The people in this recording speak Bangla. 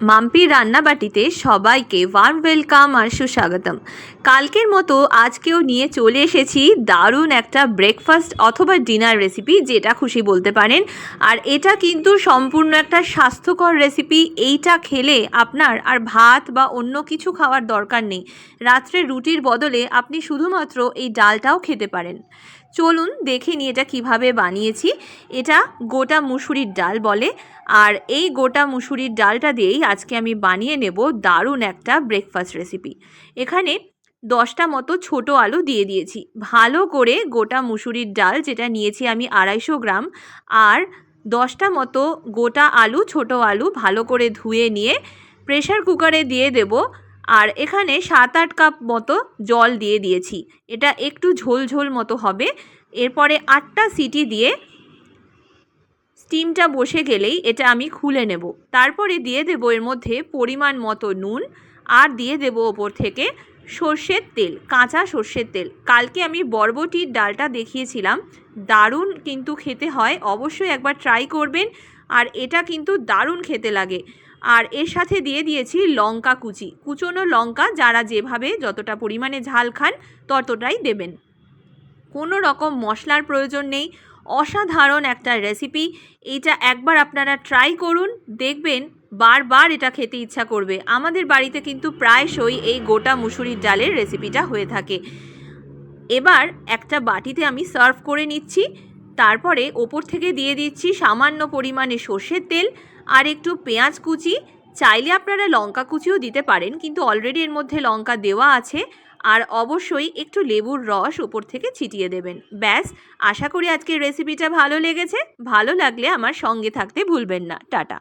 মাম্পি রান্নাবাটিতে সবাইকে ওয়ার্ম ওয়েলকাম আর সুস্বাগতম। কালকের মতো আজকেও নিয়ে চলে এসেছি দারুণ একটা ব্রেকফাস্ট অথবা ডিনার রেসিপি যেটা খুশি বলতে পারেন। আর এটা কিন্তু সম্পূর্ণ একটা স্বাস্থ্যকর রেসিপি এইটা খেলে আপনার আর ভাত বা অন্য কিছু খাওয়ার দরকার নেই। রাত্রে রুটির বদলে আপনি শুধুমাত্র এই ডালটাও খেতে পারেন। চলুন দেখে নিই এটা কীভাবে বানিয়েছি। এটা গোটা মুসুরির ডাল বলে। আর এই গোটা মুসুরির ডালটা দিয়েই আজকে আমি বানিয়ে নেব দারুণ একটা ব্রেকফাস্ট রেসিপি এখানে দশটা মতো ছোট আলু দিয়ে দিয়েছি। ভালো করে গোটা মুসুরির ডাল যেটা নিয়েছি আমি আড়াইশো গ্রাম আর দশটা মতো গোটা আলু, ছোট আলু ভালো করে ধুয়ে নিয়ে প্রেশার কুকারে দিয়ে দেব। আর এখানে সাত আট কাপ মতো জল দিয়ে দিয়েছি। এটা একটু ঝোল ঝোল মতো হবে। এরপরে আটটা সিটি দিয়ে স্টিমটা বসে গেলেই এটা আমি খুলে নেব। তারপরে দিয়ে দেব এর মধ্যে পরিমাণ মতো নুন আর দিয়ে দেব ওপর থেকে সর্ষের তেল, কাঁচা সর্ষের তেল। কালকে আমি বরবটির ডালটা দেখিয়েছিলাম, দারুণ কিন্তু খেতে হয়, অবশ্যই একবার ট্রাই করবেন আর এটা কিন্তু দারুণ খেতে লাগে। আর এর সাথে দিয়ে দিয়েছি লঙ্কা কুচি। কুচনো লঙ্কা যারা যেভাবে যতটা পরিমাণে ঝাল খান ততটাই দেবেন। কোনো রকম মশলার প্রয়োজন নেই অসাধারণ একটা রেসিপি এইটা একবার আপনারা ট্রাই করুন, দেখবেন বারবার এটা খেতে ইচ্ছা করবে। আমাদের বাড়িতে কিন্তু প্রায়শই এই গোটা মুসুরির ডালের রেসিপিটা হয়ে থাকে। এবার একটা বাটিতে আমি সার্ভ করে নিচ্ছি। তারপরে ওপর থেকে দিয়ে দিচ্ছি সামান্য পরিমাণে সর্ষের তেল আর একটু পেঁয়াজ কুচি। চাইলে আপনারা লঙ্কা কুচিও দিতে পারেন, কিন্তু অলরেডি এর মধ্যে লঙ্কা দেওয়া আছে। আর অবশ্যই একটু লেবুর রস উপর থেকে ছিটিয়ে দেবেন। ব্যাস, আশা করি আজকের রেসিপিটা ভালো লেগেছে। ভালো লাগলে আমার সঙ্গে থাকতে ভুলবেন না। টাটা।